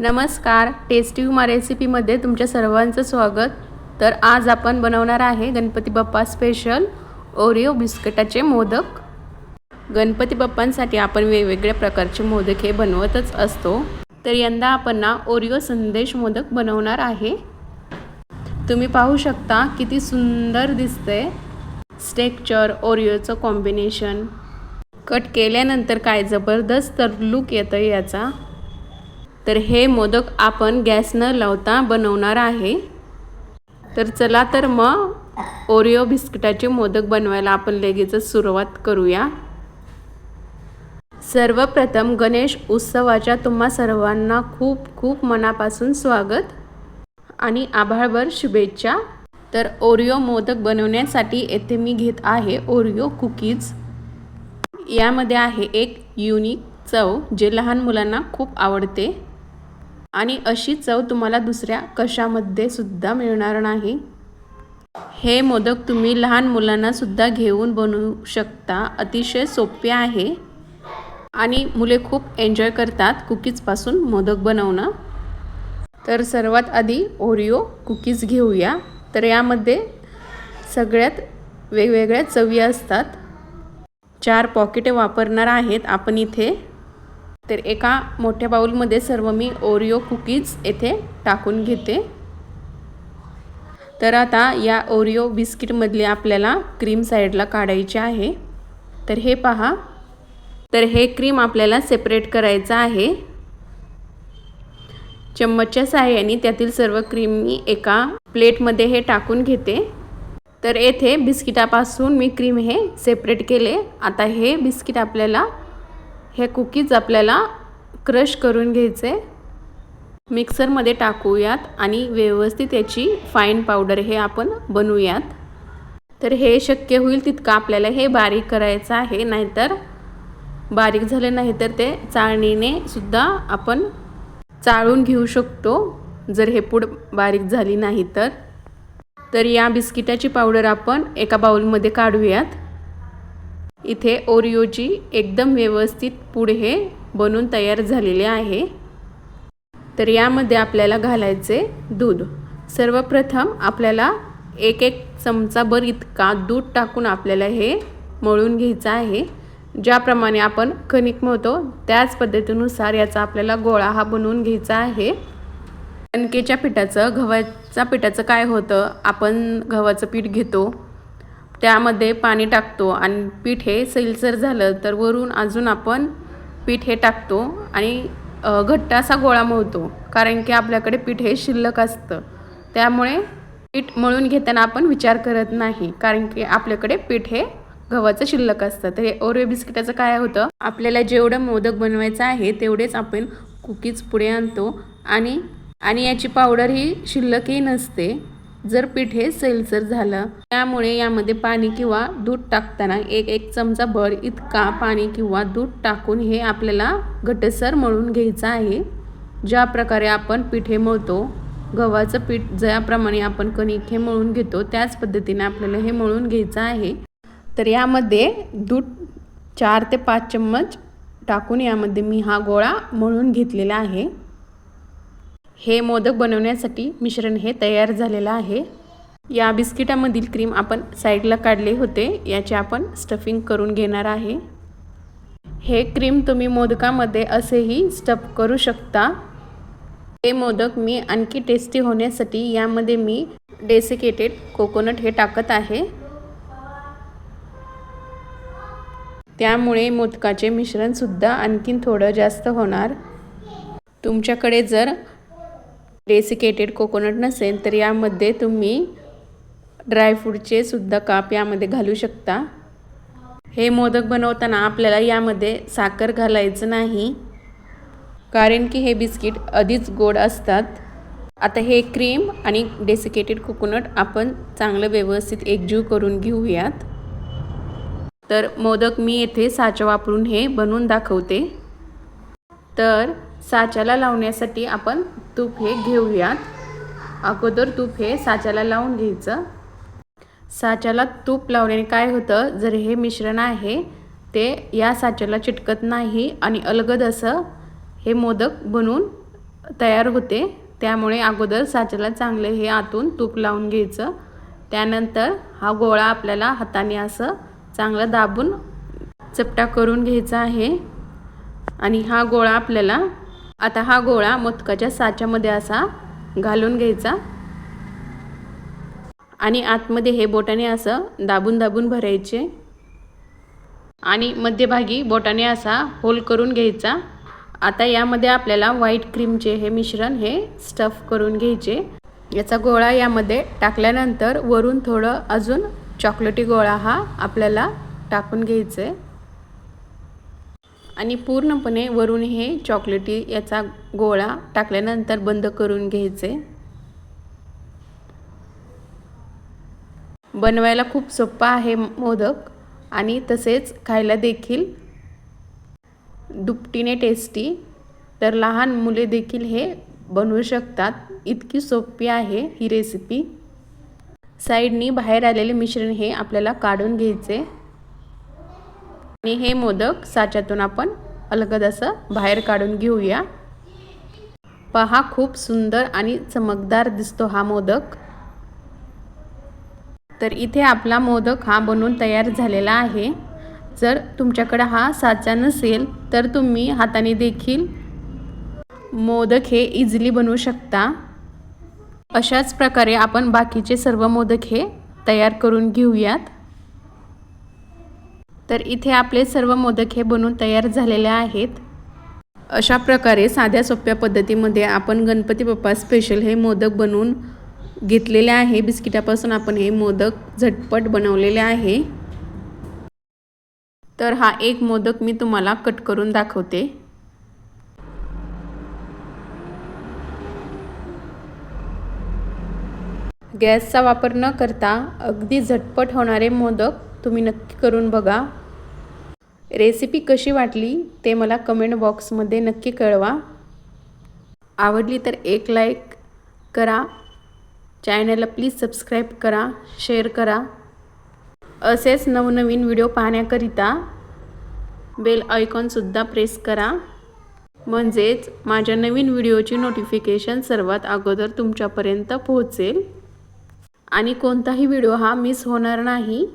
नमस्कार. टेस्टी उमा रेसिपीमध्ये तुमच्या सर्वांचं स्वागत. तर आज आपण बनवणार आहे गणपती बाप्पा स्पेशल ओरिओ बिस्किटाचे मोदक. गणपती बाप्पांसाठी आपण वेगवेगळ्या प्रकारचे मोदक हे बनवतच असतो. तर यंदा आपण ना ओरिओ संदेश मोदक बनवणार आहे. तुम्ही पाहू शकता किती सुंदर दिसते स्टेक्चर ओरिओचं कॉम्बिनेशन कट केल्यानंतर काय जबरदस्त लुक येतं याचा. तर हे मोदक आपण गॅस न लावता बनवणार आहे. तर चला तर मग ओरिओ बिस्किटाचे मोदक बनवायला आपण लगेचच सुरुवात करूया. सर्वप्रथम गणेश उत्सवाच्या तुम्हा सर्वांना खूप खूप मनापासून स्वागत आणि आभाळभर शुभेच्छा. तर ओरिओ मोदक बनवण्यासाठी येथे मी घेत आहे ओरिओ कुकीज यामध्ये आहे एक युनिक चव जे लहान मुलांना खूप आवडते. आणि अशी चव तुम्हाला दुसऱ्या कशामध्ये सुद्धा मिळणार नाही. हे मोदक तुम्ही लहान मुलांना सुद्धा घेऊन बनवू शकता. अतिशय सोपे आहे. आणि मुले खूप एन्जॉय करतात कुकीजपासून मोदक बनवणं. तर सर्वात आधी ओरिओ कुकीज घेऊया. तर यामध्ये सगळ्यात वेगवेगळ्या चवी असतात. चार पॉकेटे वापरणार आहेत आपण इथे. तर एका मोठ्या बाऊलमध्ये सर्व मी ओरिओ कुकीज येथे टाकून घेते. तर आता या ओरिओ बिस्किटमधली आपल्याला क्रीम साईडला काढायची आहे. तर हे पहा. तर हे क्रीम आपल्याला सेपरेट करायचं आहे. चम्मचच्या सहाय्याने त्यातील सर्व क्रीम मी एका प्लेटमध्ये हे टाकून घेते. तर येथे बिस्किटापासून मी क्रीम हे सेपरेट केले. आता हे बिस्किट आपल्याला हे कुकीज आपल्याला क्रश करून घ्यायचे. मिक्सरमध्ये टाकूयात आणि व्यवस्थित याची फाईन पावडर हे आपण बनवूयात. तर हे शक्य होईल तितकं आपल्याला हे बारीक करायचं आहे नाहीतर बारीक झाले नाही तर ते चाळणीने सुद्धा आपण चाळून घेऊ शकतो जर हे पूड बारीक झाली नाही तर. तर या बिस्किटाची पावडर आपण एका बाउलमध्ये काढूयात. इथे ओरिओची एकदम व्यवस्थित पूड हे बनून तयार झालेले आहे. तर यामध्ये आपल्याला घालायचे दूध. सर्वप्रथम आपल्याला एक एक चमचाभर इतका दूध टाकून आपल्याला हे मळून घ्यायचं आहे. ज्याप्रमाणे आपण कणिक मळतो त्याच पद्धतीनुसार याचा आपल्याला गोळा हा बनवून घ्यायचा आहे. कणकेच्या पिठाचं गव्हाच्या पिठाचं काय होतं आपण गव्हाचं पीठ घेतो. त्यामध्ये पाणी टाकतो आणि पीठ हे सैलसर झालं तर वरून अजून आपण पीठ हे टाकतो आणि घट्ट असा गोळा मळतो कारण की आपल्याकडे पीठ हे शिल्लक असतं. त्यामुळे पीठ मळून घेताना आपण विचार करत नाही कारण की आपल्याकडे पीठ हे गव्हाचं शिल्लक असतं. तर हे ओरिओ बिस्किटाचं काय होतं? आपल्याला जेवढं मोदक बनवायचं आहे तेवढेच आपण कुकीज पुढे आणतो आणि आणि याची पावडर ही शिल्लकही नसते. जर पीठ हे सैलसर झालं त्यामुळे यामध्ये पाणी किंवा दूध टाकताना एक एक चमचा भर इतका पाणी किंवा दूध टाकून हे आपल्याला घटसर मळून घ्यायचं आहे. ज्या प्रकारे आपण पीठ हे मळतो गव्हाचं पीठ ज्याप्रमाणे आपण कणिक हे मळून घेतो त्याच पद्धतीने आपल्याला हे मळून घ्यायचं आहे. तर यामध्ये दूध चार ते पाच चम्मच टाकून यामध्ये मी हा गोळा मळून घेतलेला आहे. हे मोदक बनवण्यासाठी मिश्रण हे तयार झालेलं आहे. या बिस्किटामधील क्रीम आपण साईडला काढले होते याचे आपण स्टफिंग करून घेणार आहे. हे क्रीम तुम्ही मोदकामध्ये असेही स्टफ करू शकता. हे मोदक मी आणखी टेस्टी होण्यासाठी यामध्ये मी डेसिकेटेड कोकोनट हे टाकत आहे. त्यामुळे मोदकाचे मिश्रणसुद्धा आणखीन थोडं जास्त होणार. तुमच्याकडे जर डेसिकेटेड कोकोनट नसेल तर यामध्ये तुम्ही ड्रायफ्रूटचे सुद्धा काप यामध्ये घालू शकता. हे मोदक बनवताना आपल्याला यामध्ये साखर घालायचं नाही कारण की हे बिस्किट आधीच गोड असतात. आता हे क्रीम आणि डेसिकेटेड कोकोनट आपण चांगलं व्यवस्थित एकजीव करून घेऊयात. तर मोदक मी येथे साचा वापरून हे बनवून दाखवते. तर साच्याला लावण्यासाठी आपण तूप हे घेऊयात. अगोदर तूप हे साच्याला लावून घ्यायचं. साच्याला तूप लावल्याने काय होतं? जर हे मिश्रण आहे ते या साच्याला चिटकत नाही आणि अलगद असं हे मोदक बनून तयार होते त्यामुळे अगोदर साच्याला चांगले हे आतून तूप लावून घ्यायचं. त्यानंतर हा गोळा आपल्याला हाताने असं चांगलं दाबून चपटा करून घ्यायचा आहे. आणि हा गोळा आपल्याला आता हा गोळा मोदकाच्या साच्यामध्ये असा घालून घ्यायचा. आणि आतमध्ये हे बोटाने असं दाबून दाबून भरायचे. आणि मध्यभागी बोटाने असा होल करून घ्यायचा. आता यामध्ये आपल्याला व्हाईट क्रीमचे हे मिश्रण हे स्टफ करून घ्यायचे. याचा गोळा यामध्ये टाकल्यानंतर वरून थोडं अजून चॉकलेटी गोळा हा आपल्याला टाकून घ्यायचं. आहे आणि पूर्णपणे वरून हे चॉकलेटी याचा गोळा टाकल्यानंतर बंद करून घ्यायचे. बनवायला खूप सोपा आहे मोदक आणि तसेच खायला देखील. दुपटीने टेस्टी तर लहान मुले देखील हे बनवू शकतात. इतकी सोपी आहे ही रेसिपी साईडनी बाहेर आलेले मिश्रण हे आपल्याला काढून घ्यायचे. आणि हे मोदक साच्यातून आपण अलगद असं बाहेर काढून घेऊया. पहा खूप सुंदर आणि चमकदार दिसतो हा मोदक. तर इथे आपला मोदक हा बनवून तयार झालेला आहे. जर तुमच्याकडे हा साचा नसेल तर तुम्ही हाताने देखील मोदक हे इझिली बनवू शकता. अशाच प्रकारे आपण बाकीचे सर्व मोदक हे तयार करून घेऊयात. तर इथे आपले सर्व मोदक हे बनवून तयार झालेले आहेत. अशा प्रकारे साध्या सोप्या पद्धतीमध्ये आपण गणपती बाप्पा स्पेशल हे मोदक बनवून घेतलेले आहे. बिस्किटापासून आपण हे मोदक झटपट बनवलेले आहे. तर हा एक मोदक मी तुम्हाला कट करून दाखवते. गॅसचा वापर न करता अगदी झटपट होणारे मोदक तुम्ही नक्की करून बघा. रेसिपी कशी वाटली ते मला कमेंट बॉक्समध्ये नक्की कळवा. आवडली तर एक लाईक करा. चॅनलला प्लीज सबस्क्राईब करा शेअर करा. असेच नवनवीन व्हिडिओ पाहण्याकरिता बेल आयकॉनसुद्धा प्रेस करा. म्हणजेच माझ्या नवीन व्हिडिओची नोटिफिकेशन सर्वात अगोदर तुमच्यापर्यंत पोहोचेल. आणि कोणताही व्हिडिओ हा मिस होणार नाही.